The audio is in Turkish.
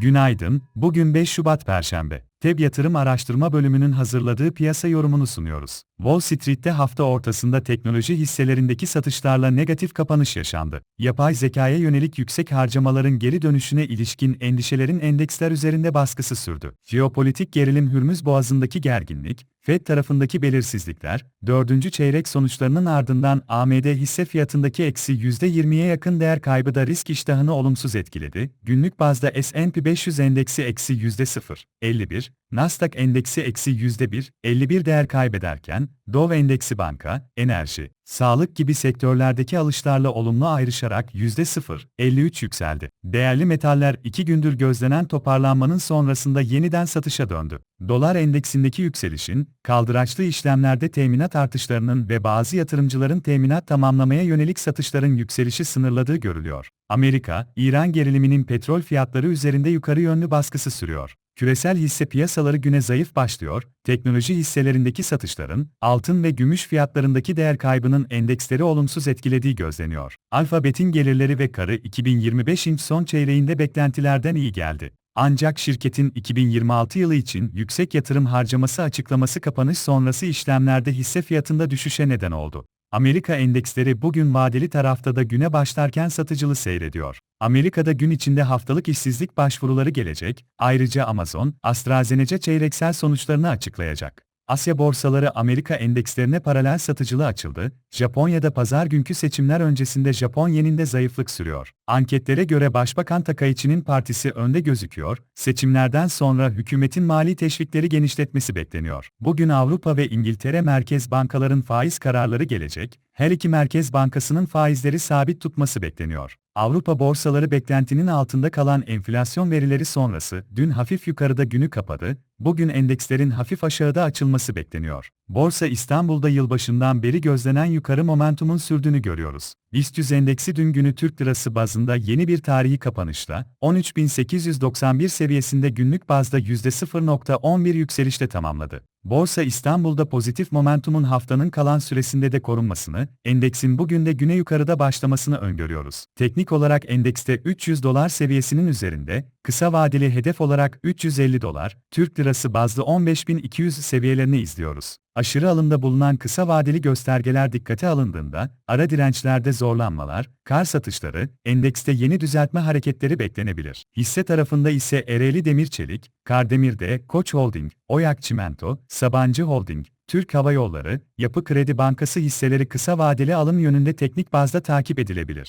Günaydın, bugün 5 Şubat Perşembe. TEB Yatırım Araştırma Bölümünün hazırladığı piyasa yorumunu sunuyoruz. Wall Street'te hafta ortasında teknoloji hisselerindeki satışlarla negatif kapanış yaşandı. Yapay zekaya yönelik yüksek harcamaların geri dönüşüne ilişkin endişelerin endeksler üzerinde baskısı sürdü. Jeopolitik gerilim Hürmüz Boğazı'ndaki gerginlik, FED tarafındaki belirsizlikler, dördüncü çeyrek sonuçlarının ardından AMD hisse fiyatındaki eksi %20'ye yakın değer kaybı da risk iştahını olumsuz etkiledi. Günlük bazda S&P 500 endeksi eksi %0,51, Nasdaq endeksi eksi %1, 51 değer kaybederken, Dow endeksi banka, enerji, sağlık gibi sektörlerdeki alışlarla olumlu ayrışarak %0,53 yükseldi. Değerli metaller iki gündür gözlenen toparlanmanın sonrasında yeniden satışa döndü. Dolar endeksindeki yükselişin, kaldıraçlı işlemlerde teminat artışlarının ve bazı yatırımcıların teminat tamamlamaya yönelik satışların yükselişi sınırladığı görülüyor. Amerika, İran geriliminin petrol fiyatları üzerinde yukarı yönlü baskısı sürüyor. Küresel hisse piyasaları güne zayıf başlıyor, teknoloji hisselerindeki satışların, altın ve gümüş fiyatlarındaki değer kaybının endeksleri olumsuz etkilediği gözleniyor. Alphabet'in gelirleri ve karı 2025'in son çeyreğinde beklentilerden iyi geldi. Ancak şirketin 2026 yılı için yüksek yatırım harcaması açıklaması kapanış sonrası işlemlerde hisse fiyatında düşüşe neden oldu. Amerika endeksleri bugün vadeli tarafta da güne başlarken satıcılı seyrediyor. Amerika'da gün içinde haftalık işsizlik başvuruları gelecek, ayrıca Amazon, AstraZeneca çeyreksel sonuçlarını açıklayacak. Asya borsaları Amerika endekslerine paralel satıcılı açıldı, Japonya'da pazar günkü seçimler öncesinde Japon yeninde zayıflık sürüyor. Anketlere göre Başbakan Takaichi'nin partisi önde gözüküyor, seçimlerden sonra hükümetin mali teşvikleri genişletmesi bekleniyor. Bugün Avrupa ve İngiltere merkez bankaların faiz kararları gelecek, her iki merkez bankasının faizleri sabit tutması bekleniyor. Avrupa borsaları beklentinin altında kalan enflasyon verileri sonrası dün hafif yukarıda günü kapadı, bugün endekslerin hafif aşağıda açılması bekleniyor. Borsa İstanbul'da yılbaşından beri gözlenen yukarı momentumun sürdüğünü görüyoruz. BIST 100 endeksi dün günü Türk lirası bazında yeni bir tarihi kapanışla 13.891 seviyesinde günlük bazda %0.11 yükselişle tamamladı. Borsa İstanbul'da pozitif momentumun haftanın kalan süresinde de korunmasını, endeksin bugün de güne yukarıda başlamasını öngörüyoruz. Teknik olarak endekste 300 dolar seviyesinin üzerinde, kısa vadeli hedef olarak 350 dolar, Türk lirası bazlı 15.200 seviyelerini izliyoruz. Aşırı alımda bulunan kısa vadeli göstergeler dikkate alındığında, ara dirençlerde zorlanmalar, kar satışları, endekste yeni düzeltme hareketleri beklenebilir. Hisse tarafında ise Ereğli Demir Çelik, Kardemir'de Koç Holding, Oyak Çimento, Sabancı Holding, Türk Hava Yolları, Yapı Kredi Bankası hisseleri kısa vadeli alım yönünde teknik bazda takip edilebilir.